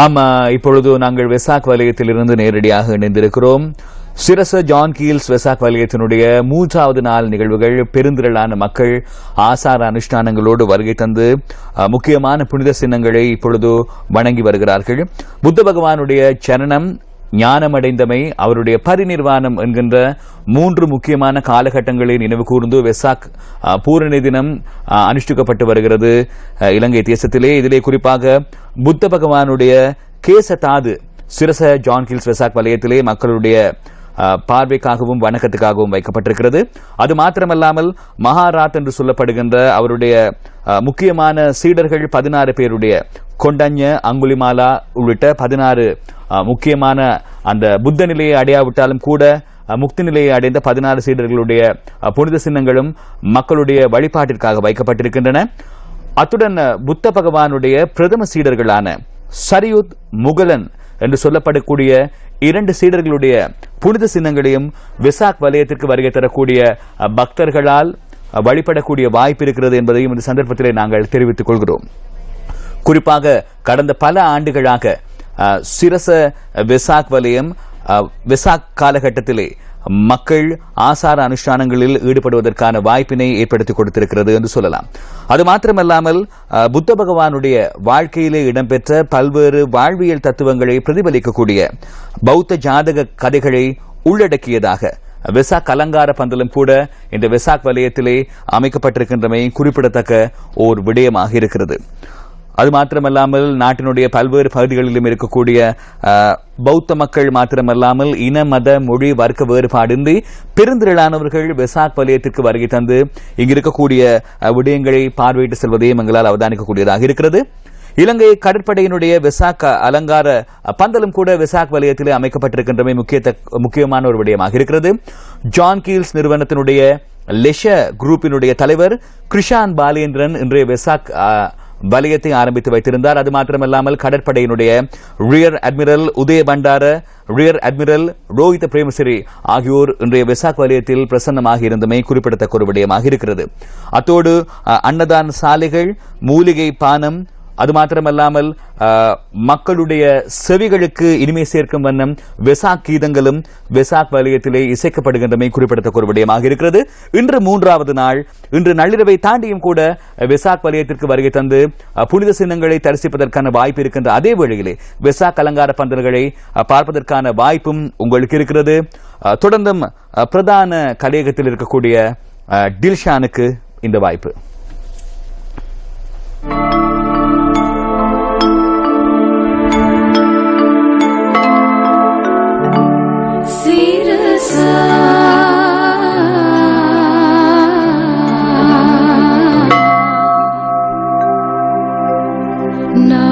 ஆமா இப்பொழுது நாங்கள் வெசாக் வலயத்திலிருந்து நேரடியாக இணைந்திருக்கிறோம். சிரச ஜான் கீல்ஸ் வெசாக் வலயத்தினுடைய மூன்றாவது நாள் நிகழ்வுகள் பெருந்திரளான மக்கள் ஆசார அனுஷ்டானங்களோடு வருகை தந்து முக்கியமான புனித சின்னங்களை இப்பொழுது வணங்கி வருகிறார்கள். புத்த பகவானுடைய சரணம் ஞானமடைந்தமை அவருடைய பரிநிர்வாணம் என்கின்ற மூன்று முக்கியமான காலகட்டங்களை நினைவு கூர்ந்து வெசாக் பூரணி தினம் அனுஷ்டிக்கப்பட்டு வருகிறது. இலங்கை தேசத்திலே. இதிலே குறிப்பாக புத்த பகவானுடைய கேசதாது சிரச ஜான் ஹில்ஸ் வெசாக் வலயத்திலே மக்களுடைய பார்வைக்காகவும் வணக்கத்துக்காகவும் வைக்கப்பட்டிருக்கிறது. அது மாத்திரமல்லாமல் மகாராத் என்று சொல்லப்படுகின்ற அவருடைய முக்கியமான சீடர்கள் பதினாறு பேருடைய கொண்டஞ்ச அங்குலிமாலா உள்ளிட்ட பதினாறு முக்கியமான அந்த புத்த நிலையை அடையாவிட்டாலும் கூட முக்தி நிலையை அடைந்த பதினாறு சீடர்களுடைய புனித சின்னங்களும் மக்களுடைய வழிபாட்டிற்காக வைக்கப்பட்டிருக்கின்றன. அத்துடன் புத்த பகவானுடைய பிரதம சீடர்களான சரியுத் முகலன் என்று சொல்லப்படக்கூடிய இரண்டு சீடர்களுடைய புனித சின்னங்களையும் விசாக் வலயத்திற்கு வருகை தரக்கூடிய பக்தர்களால் வழிபடக்கூடிய வாய்ப்பு இருக்கிறது என்பதையும் இந்த சந்தர்ப்பத்திலே நாங்கள் தெரிவித்துக் கொள்கிறோம். குறிப்பாக கடந்த பல ஆண்டுகளாக சிரச வெசாக் வலயம் விசாக் வெசாக் காலகட்டத்திலே மக்கள் ஆசார அனுஷ்டானங்களில் ஈடுபடுவதற்கான வாய்ப்பினை ஏற்படுத்தி கொடுத்திருக்கிறது என்று சொல்லலாம். அது மாத்திரமல்லாமல் புத்த பகவானுடைய வாழ்க்கையிலே இடம்பெற்ற பல்வேறு வாழ்வியல் தத்துவங்களை பிரதிபலிக்கக்கூடிய பௌத்த ஜாதக கதைகளை உள்ளடக்கியதாக வெசாக் அலங்கார பந்தலும் கூட இந்த வெசாக் வலயத்திலே அமைக்கப்பட்டிருக்கின்றமையும் குறிப்பிடத்தக்க ஓர் விடயமாக இருக்கிறது. அது மாத்திரமல்லாமல் நாட்டினுடைய பல்வேறு பகுதிகளிலும் இருக்கக்கூடிய பௌத்த மக்கள் மாத்திரமல்லாமல் இன மத மொழி வர்க்க வேறுபாடின்றி பெருந்திரளானவர்கள் வெசாக் வலயத்திற்கு வருகை தந்து இங்கு இருக்கக்கூடிய விடயங்களை பார்வையிட்டு செல்வதையும் எங்களால் அவதானிக்கக்கூடியதாக இருக்கிறது. இலங்கை கடற்படையினுடைய வெசாக் அலங்கார பந்தலும் கூட விசாக் வலயத்திலே அமைக்கப்பட்டிருக்கின்றமை முக்கிய முக்கியமான ஒரு விடயமாக இருக்கிறது. ஜான் கீல்ஸ் நிறுவனத்தினுடைய லெஷ குரூப்பினுடைய தலைவர் கிருஷான் பாலேந்திரன் இன்றைய வெசாக் வலயத்தை ஆரம்பித்து வைத்திருந்தார். அது மாத்திரமல்லாமல் கடற்படையினுடைய rear admiral Udaya Bandara rear admiral Rohitha Premasiri ஆகியோர் இன்றைய வெசாக் வலயத்தில் பிரசன்னமாக இருந்தமை குறிப்பிடத்தக்க ஒரு விடயமாக இருக்கிறது. அத்தோடு அன்னதான சாலைகள் மூலிகை பானம் அது மாத்திரமல்லாமல் மக்களுடைய செவிகளுக்கு இனிமை சேர்க்கும் வண்ணம் வெசாக் கீதங்களும் வெசாக் வலயத்திலே இசைக்கப்படுகின்றமை குறிப்பிடத்தக்க ஒரு விடயமாக இருக்கிறது. இன்று மூன்றாவது நாள். இன்று நள்ளிரவை தாண்டியும் கூட வெசாக் வலயத்திற்கு வருகை தந்து புனித சின்னங்களை தரிசிப்பதற்கான வாய்ப்பு இருக்கின்ற அதே வேளையிலே வெசாக் அலங்கார பந்தல்களை பார்ப்பதற்கான வாய்ப்பும் உங்களுக்கு இருக்கிறது. தொடர்ந்தும் பிரதான கலையகத்தில் இருக்கக்கூடிய டில்ஷானுக்கு இந்த வாய்ப்பு. No.